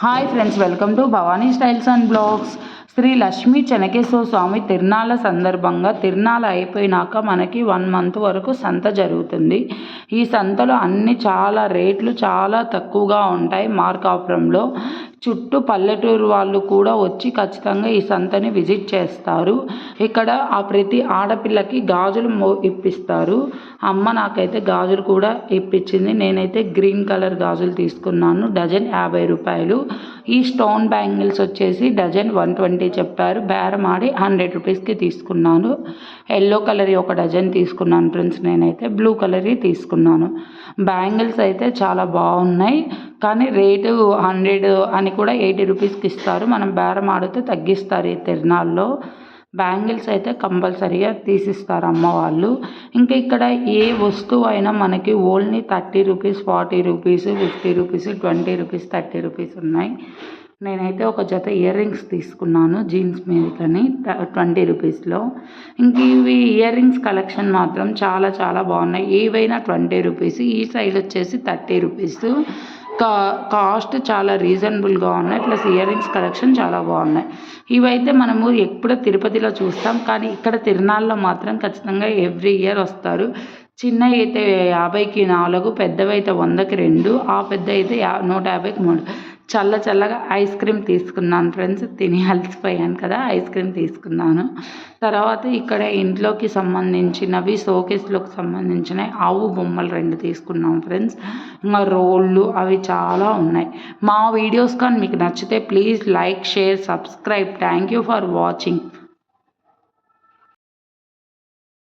Hi friends welcome to Bhavani styles and blogs Sri Lakshmi Chenakeshwara Swami తిరునాళ్ళ సందర్భంగా తిరునాళ్ళ అయిపోయినాక మనకి one month వరకు సంత జరుగుతుంది. ఈ సంతలో అన్ని చాలా రేట్లు చాలా తక్కువగా ఉంటాయి మార్కాపురంలో. చుట్టూ పల్లెటూరు వాళ్ళు కూడా వచ్చి ఖచ్చితంగా ఈ సంతని విజిట్ చేస్తారు. ఇక్కడ ఆ ప్రతి ఆడపిల్లకి గాజులు మో ఇప్పిస్తారు. అమ్మ నాకైతే గాజులు కూడా ఇప్పించింది. నేనైతే గ్రీన్ కలర్ గాజులు తీసుకున్నాను. డజన్ యాభై రూపాయలు. ఈ స్టోన్ బ్యాంగిల్స్ వచ్చేసి డజన్ వన్ ట్వంటీ చెప్పారు. బేరం ఆడి హండ్రెడ్ రూపీస్కి తీసుకున్నాను. ఎల్లో కలర్ ఒక డజన్ తీసుకున్నాను ఫ్రెండ్స్. నేనైతే బ్లూ కలర్ తీసుకున్నాను. బ్యాంగిల్స్ అయితే చాలా బాగున్నాయి. కానీ రేటు హండ్రెడ్ అని కూడా ఎయిటీ రూపీస్కి ఇస్తారు. మనం బేరం ఆడితే తగ్గిస్తారు ఈ తిరునాళ్ళలో. బ్యాంగిల్స్ అయితే కంపల్సరీగా తీసిస్తారు అమ్మ వాళ్ళు. ఇంకా ఇక్కడ ఏ వస్తువు అయినా మనకి only thirty rupees forty rupees fifty rupees twenty rupees thirty rupees ఉన్నాయి. నేనైతే ఒక జత ఇయర్ రింగ్స్ తీసుకున్నాను జీన్స్ మీదకని ట్వంటీ రూపీస్లో. ఇంక ఇవి ఇయర్ రింగ్స్ కలెక్షన్ మాత్రం చాలా చాలా బాగున్నాయి. ఏవైనా ట్వంటీ రూపీస్ ఈ సైడ్ వచ్చేసి థర్టీ రూపీస్. కా కాస్ట్ చాలా రీజనబుల్గా ఉన్నాయి. ప్లస్ ఇయర్ రింగ్స్ కలెక్షన్ చాలా బాగున్నాయి. ఇవైతే మనము ఎప్పుడో తిరుపతిలో చూస్తాం. కానీ ఇక్కడ తిరునాళ్ళలో మాత్రం ఖచ్చితంగా ఎవ్రీ ఇయర్ వస్తారు. చిన్నవి అయితే యాభైకి నాలుగు పెద్దవి అయితే వందకి రెండు ఆ పెద్ద అయితే యా నూట యాభైకి మూడు. చల్ల చల్లగా ఐస్ క్రీమ్ తీసుకున్నాను ఫ్రెండ్స్. తిని అలసిపోయాను కదా ఐస్ క్రీమ్ తీసుకున్నాను. తర్వాత ఇక్కడ ఇంట్లోకి సంబంధించినవి షోకేస్లోకి సంబంధించిన ఆవు బొమ్మలు రెండు తీసుకున్నాం ఫ్రెండ్స్. ఇంకా రోళ్ళు అవి చాలా ఉన్నాయి. మా వీడియోస్ కానీ మీకు నచ్చితే please like share subscribe. Thank you for watching.